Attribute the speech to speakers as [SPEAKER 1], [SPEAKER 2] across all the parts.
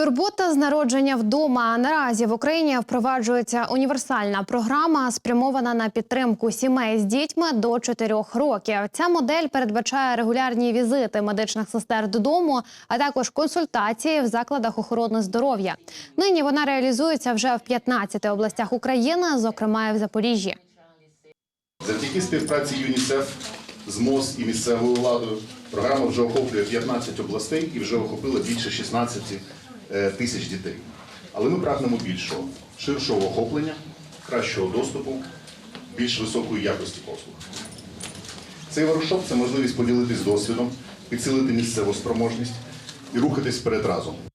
[SPEAKER 1] Турбота з народження вдома наразі в Україні впроваджується універсальна програма, спрямована на підтримку сімей з дітьми до 4 років. Ця модель передбачає регулярні візити медичних сестер додому, а також консультації в закладах охорони здоров'я. Нині вона реалізується вже в 15 областях України, зокрема і в Запоріжжі.
[SPEAKER 2] Завдяки співпраці ЮНІСЕФ з МОЗ і місцевою владою програма вже охоплює 15 областей і вже охопила більше 16 е, тисяч дітей. Але ми прагнемо більшого, ширшого охоплення, кращого доступу, більш високої якості послуг. Цей воркшоп – це можливість поділитись досвідом, підсилити місцеву спроможність і рухатись вперед разом.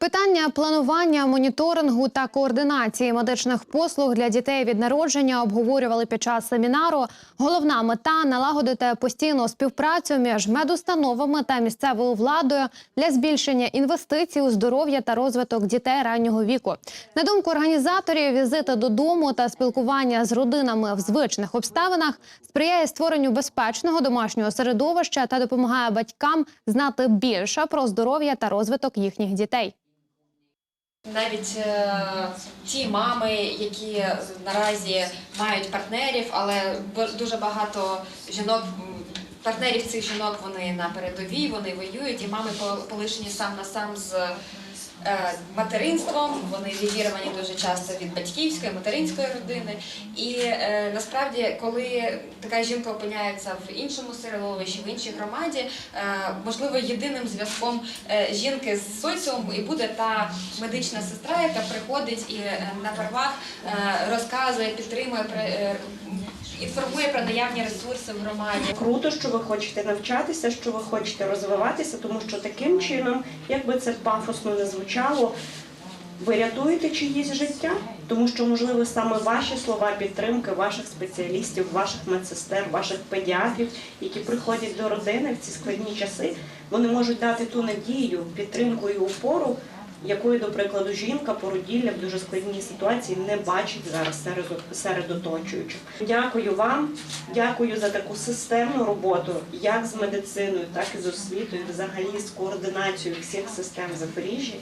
[SPEAKER 1] Питання планування, моніторингу та координації медичних послуг для дітей від народження обговорювали під час семінару. Головна мета налагодити постійну співпрацю між медустановами та місцевою владою для збільшення інвестицій у здоров'я та розвиток дітей раннього віку. На думку організаторів, візити додому та спілкування з родинами в звичних обставинах сприяє створенню безпечного домашнього середовища та допомагає батькам знати більше про здоров'я та розвиток їхніх дітей.
[SPEAKER 3] Навіть е, ті мами, які наразі мають партнерів, але дуже багато жінок, партнерів цих жінок вони на передовій, вони воюють, і мами по- полишені сам на сам з материнством. Вони відірвані дуже часто від батьківської, материнської родини. І е, насправді, коли така жінка опиняється в іншому середовищі, в іншій громаді, е, можливо, єдиним зв'язком е, жінки з соціумом і буде та медична сестра, яка приходить і е, на первах е, розказує, підтримує, е, інформує про наявні ресурси в громаді.
[SPEAKER 4] Круто, що ви хочете навчатися, що ви хочете розвиватися, тому що таким чином, як би це пафосно не звучало, ви рятуєте чиїсь життя, тому що, можливо, саме ваші слова підтримки ваших спеціалістів, ваших медсестер, ваших педіатрів, які приходять до родини в ці складні часи, вони можуть дати ту надію, підтримку і опору, якої, до прикладу, жінка породілля в дуже складній ситуації не бачить зараз серед, серед оточуючих. Дякую вам, дякую за таку системну роботу, як з медициною, так і з освітою, взагалі з координацією всіх систем Запоріжжя.